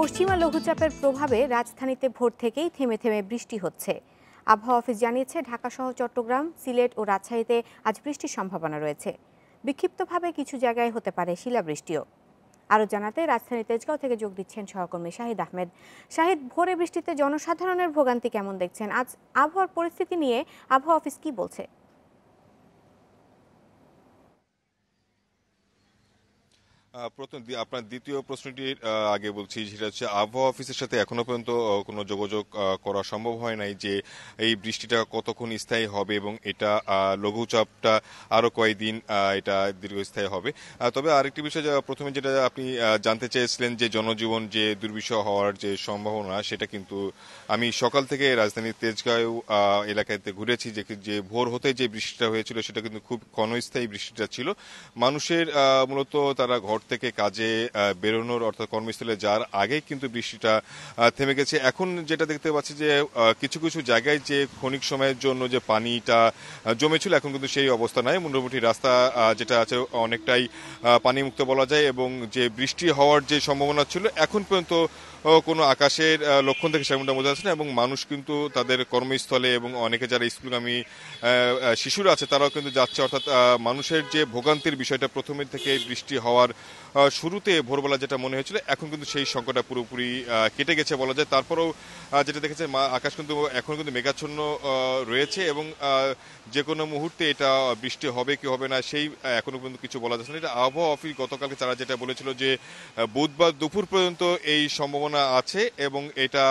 পশ্চিমা লঘুচাপের প্রভাবে রাজধানীতে ভোর থেকেই থেমে থেমে বৃষ্টি হচ্ছে। আবহাওয়া অফিস জানিয়েছে, ঢাকা সহ চট্টগ্রাম, সিলেট ও রাজশাহীতে আজ বৃষ্টির সম্ভাবনা রয়েছে। বিক্ষিপ্তভাবে কিছু জায়গায় হতে পারে শিলাবৃষ্টিও। আরও জানাতে রাজধানী তেজগাঁও থেকে যোগ দিচ্ছেন সহকর্মী শাহিদ আহমেদ। শাহিদ, ভোরে বৃষ্টিতে জনসাধারণের ভোগান্তি কেমন দেখছেন? আজ আবহাওয়ার পরিস্থিতি নিয়ে আবহাওয়া অফিস কি বলছে? প্রথম আপনার দ্বিতীয় প্রশ্নটির আহ, আগে বলছি সেটা হচ্ছে আবহাওয়া অফিসের সাথে এখনও পর্যন্ত কোনো যোগাযোগ করা সম্ভব হয় নাই যে এই বৃষ্টিটা কতক্ষণ স্থায়ী হবে এবং এটা লঘুচাপটা আরও কয়েকদিন এটা দীর্ঘস্থায়ী হবে। তবে আরেকটি বিষয় প্রথমে যেটা আপনি জানতে চেয়েছিলেন যে জনজীবন যে দুর্বিষহ হওয়ার যে সম্ভাবনা সেটা কিন্তু আমি সকাল থেকে রাজধানীর তেজগাঁও এলাকাতে ঘুরেছি যে যে ভোর হতে যে বৃষ্টিটা হয়েছিল সেটা কিন্তু খুব ক্ষণস্থায়ী বৃষ্টিটা ছিল। মানুষের মূলত তারা ঘর থেকে কাজে বেরোনোর অর্থাৎ কর্মস্থলে যাওয়ার আগেই কিন্তু বৃষ্টিটা থেমে গেছে। এখন যেটা দেখতে পাচ্ছি যে কিছু কিছু জায়গায় যে ক্ষণিক সময়ের জন্য যে পানিটা জমেছিল, এখন কিন্তু সেই অবস্থা নাই। মোটামুটি রাস্তা যেটা আছে অনেকটাই পানিমুক্ত বলা যায় এবং যে বৃষ্টি হওয়ার যে সম্ভাবনা ছিল, এখন পর্যন্ত কোনো আকাশের লক্ষণ থেকে সেমনটা বোঝা যাচ্ছে না এবং মানুষ কিন্তু তাদের কর্মস্থলে এবং অনেকে যারা স্কুলগামী শিশুরা আছে, তারাও কিন্তু যাচ্ছে। অর্থাৎ মানুষের যে ভোগান্তির বিষয়টা, প্রথমের থেকে বৃষ্টি হওয়ার শুরুতে ভোরবেলা যেটা মনে হয়েছিল এখন কিন্তু সেই সংকটটা পুরোপুরি কেটে গেছে বলা যায়। তারপরেও যেটা দেখেছে আকাশ কিন্তু এখন কিন্তু মেঘাচ্ছন্ন রয়েছে এবং যে কোনো মুহূর্তে এটা বৃষ্টি হবে কি হবে না সেই আহ, এখনও পর্যন্ত কিছু বলা যাচ্ছে না। এটা আবহাওয়া অফিস গতকালকে তারা যেটা বলেছিল যে বুধবার দুপুর পর্যন্ত এই সম্ভাবনা আছে এবং এটা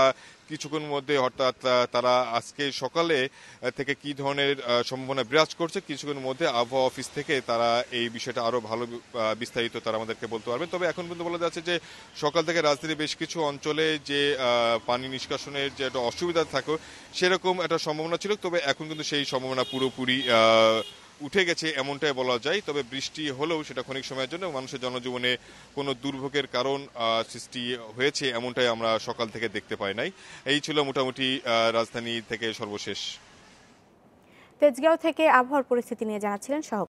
কিছুক্ষণ মধ্যে অর্থাৎ তারা আজকে সকালে থেকে কি ধরনের সম্ভাবনা বিরাজ করছে কিছুক্ষণের মধ্যে আবহাওয়া অফিস থেকে তারা এই বিষয়টা আরও ভালো বিস্তারিত তারা আমাদেরকে বলতে পারবে। তবে এখন পর্যন্ত বলা যাচ্ছে যে সকাল থেকে রাজধানীর বেশ কিছু অঞ্চলে যে পানি নিষ্কাশনের যে একটা অসুবিধা থাকো, সেরকম একটা সম্ভাবনা ছিল। তবে এখন কিন্তু সেই সম্ভাবনা পুরোপুরি উঠে গেছে এমনটাই বলা যায়, তবে বৃষ্টি হলেও সেটা ক্ষণিক সময়ের জন্য মানুষের জনজীবনে কোনো দুর্ভোগের কারণ সৃষ্টি হয়েছে এমনটাই আমরা সকাল থেকে দেখতে পাই নাই। এই ছিল মোটামুটি রাজধানী থেকে সর্বশেষ। তেজগাঁও থেকে আবহাওয়ার পরিস্থিতি নিয়ে জানাচ্ছিলেন সহ